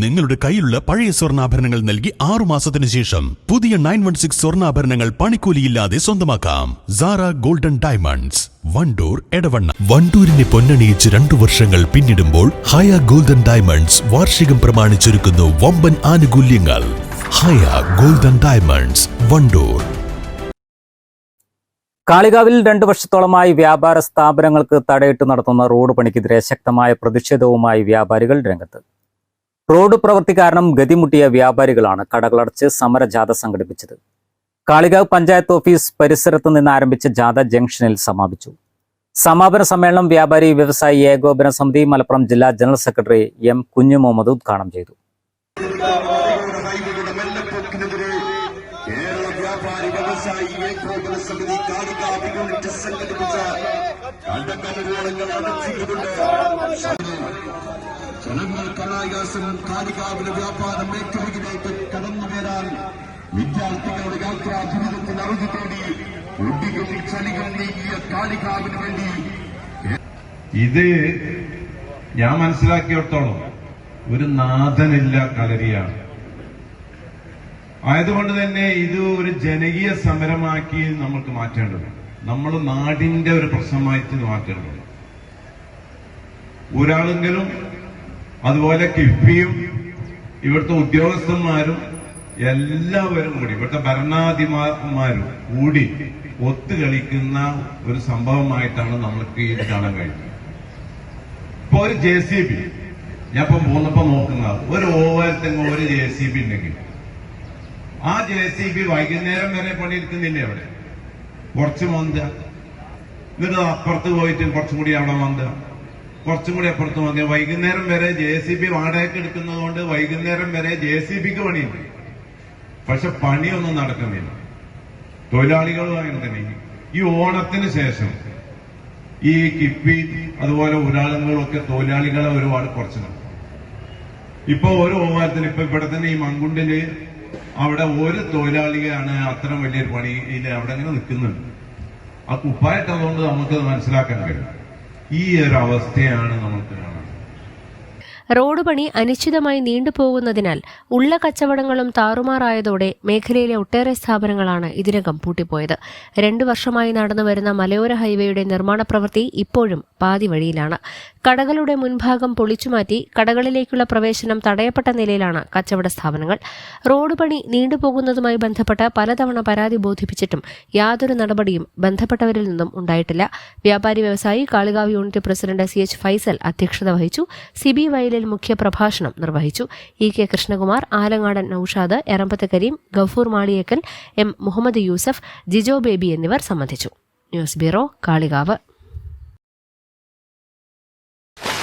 നിങ്ങളുടെ കയ്യിലുള്ള പഴയ സ്വർണാഭരണങ്ങൾ നൽകി ആറു മാസത്തിന് ശേഷം പുതിയ നയൻ വൺ സിക്സ് സ്വർണാഭരണങ്ങൾ പണിക്കൂലിയില്ലാതെ സ്വന്തമാക്കാം. Sara golden diamonds Wandoor Edavanna. വണ്ടൂരിനെ പൊന്നണിയിച്ച് രണ്ടു വർഷങ്ങൾ പിന്നിടുമ്പോൾ ഹയ ഗോൾഡൻ ഡയമണ്ട്സ് വാർഷികം പ്രമാണിച്ചൊരുക്കുന്നു വമ്പൻ ആനുകൂല്യങ്ങൾ. Haya golden diamonds Wandoor. കാളികാവിൽ രണ്ടു വർഷത്തോളമായി വ്യാപാര സ്ഥാപനങ്ങൾക്ക് തടയിട്ട് നടത്തുന്ന റോഡ് പണിക്കെതിരെ ശക്തമായ പ്രതിഷേധവുമായി വ്യാപാരികൾ രംഗത്ത്. റോഡ് പ്രവൃത്തി കാരണം ഗതിമുട്ടിയ വ്യാപാരികളാണ് കടകളടച്ച് സമരജാഥ സംഘടിപ്പിച്ചത്. കാളികാവ് പഞ്ചായത്ത് ഓഫീസ് പരിസരത്ത് നിന്ന് ആരംഭിച്ച ജാഥ ജംഗ്ഷനിൽ സമാപിച്ചു. സമാപന സമ്മേളനം വ്യാപാരി വ്യവസായി ഏകോപന സമിതി മലപ്പുറം ജില്ലാ ജനറൽ സെക്രട്ടറി എം കുഞ്ഞു മുഹമ്മദ് ഉദ്ഘാടനം ചെയ്തു. സംഘടിപ്പിച്ച ജനങ്ങൾക്ക് വ്യാപാരം കാലികാവിലെ വ്യാപാര മേഖലയിലേക്ക് കടന്നു വരാൻ വിദ്യാർത്ഥികളുടെ യാത്രാഭിമുഖത്തിൽ അറുതി തേടി കുട്ടികളിൽ ചളികൾ നീക്കിയ കാലികാവിന് വേണ്ടി ഇത് ഞാൻ മനസ്സിലാക്കിയിടത്തോളം ഒരു നാഥനില്ല കളരിയാണ് ആയതുകൊണ്ട് തന്നെ ഇത് ഒരു ജനകീയ സമരമാക്കി നമ്മൾക്ക് മാറ്റേണ്ടത് നമ്മൾ നാടിന്റെ ഒരു പ്രശ്നമായിട്ട് മാറ്റേണ്ടത് ഒരാളെങ്കിലും അതുപോലെ കിഫ്ബിയും ഇവിടുത്തെ ഉദ്യോഗസ്ഥന്മാരും എല്ലാവരും കൂടി ഇവിടുത്തെ ഭരണാധിമാരും കൂടി ഒത്തുകളിക്കുന്ന ഒരു സംഭവമായിട്ടാണ് നമ്മൾക്ക് ഇത് കാണാൻ കഴിഞ്ഞത്. ഇപ്പൊ ഒരു ജെ സി ബി ഞാൻ ഇപ്പൊ പോന്നപ്പോ നോക്കുന്ന ഒരു ഓവരത്തെങ്ങോ ഒരു ജെ സി ബി ഉണ്ടെങ്കിൽ ആ ജെ സി ബി വൈകുന്നേരം വരെ പണിയെടുക്കുന്നില്ലേ അവിടെ? കുറച്ച് മന്ത എന്നിട്ട് അപ്പുറത്ത് പോയിട്ട് കുറച്ചും കൂടി അവിടെ മന്ത. കുറച്ചും കൂടി അപ്പുറത്ത് വന്നു വൈകുന്നേരം വരെ ജെ സി ബി വാടകയ്ക്ക് എടുക്കുന്നത് കൊണ്ട് വൈകുന്നേരം വരെ ജെ സി ബിക്ക് പണിയുണ്ട്. പക്ഷെ പണിയൊന്നും നടക്കുന്നില്ല. തൊഴിലാളികളും അങ്ങനെ തന്നെ. ഈ ഓണത്തിന് ശേഷം ഈ കിപ്പി അതുപോലെ ഉരാളങ്ങളൊക്കെ തൊഴിലാളികളെ ഒരുപാട് കുറച്ചു ഇപ്പൊ ഒരു ഓവാരത്തിൽ ഇപ്പൊ ഇവിടെ തന്നെ ഈ മങ്കുണ്ടിൽ അവിടെ ഒരു തൊഴിലാളിയാണ് അത്ര വലിയൊരു പണിയിൽ അവിടെ ഇങ്ങനെ നിൽക്കുന്നുണ്ട്. ആ കുപ്പായിട്ടതുകൊണ്ട് നമുക്കത് മനസ്സിലാക്കാൻ കഴിയും. ഈ ഒരു അവസ്ഥയാണ് നമുക്ക് കാണുന്നത് റോഡ് പണി അനിശ്ചിതമായി നീണ്ടുപോകുന്നതിനാൽ ഉള്ള കച്ചവടങ്ങളും താറുമാറായതോടെ മേഖലയിലെ ഒട്ടേറെ സ്ഥാപനങ്ങളാണ് ഇതിനകം പൂട്ടിപ്പോയത്. രണ്ടു വർഷമായി നടന്നുവരുന്ന മലയോര ഹൈവേയുടെ നിർമ്മാണ പ്രവൃത്തി ഇപ്പോഴും പാതി വഴിയിലാണ്. കടകളുടെ മുൻഭാഗം പൊളിച്ചുമാറ്റി കടകളിലേക്കുള്ള പ്രവേശനം തടയപ്പെട്ട നിലയിലാണ് കച്ചവട സ്ഥാപനങ്ങൾ. റോഡ് പണി നീണ്ടുപോകുന്നതുമായി ബന്ധപ്പെട്ട് പലതവണ പരാതി ബോധിപ്പിച്ചിട്ടും യാതൊരു നടപടിയും ബന്ധപ്പെട്ടവരിൽ നിന്നും ഉണ്ടായിട്ടില്ല. വ്യാപാരി വ്യവസായി Kalikavu unit president C H Faisal അധ്യക്ഷത വഹിച്ചു. സിബി വയലിൽ മുഖ്യപ്രഭാഷണം നിർവഹിച്ചു. E K Krishnakumar Alangadan Noushad Erambath Kareem Gafoor Maliyekkal M Muhammad Yusuf Jijo Baby എന്നിവർ സംബന്ധിച്ചു. News bureau Kalikavu.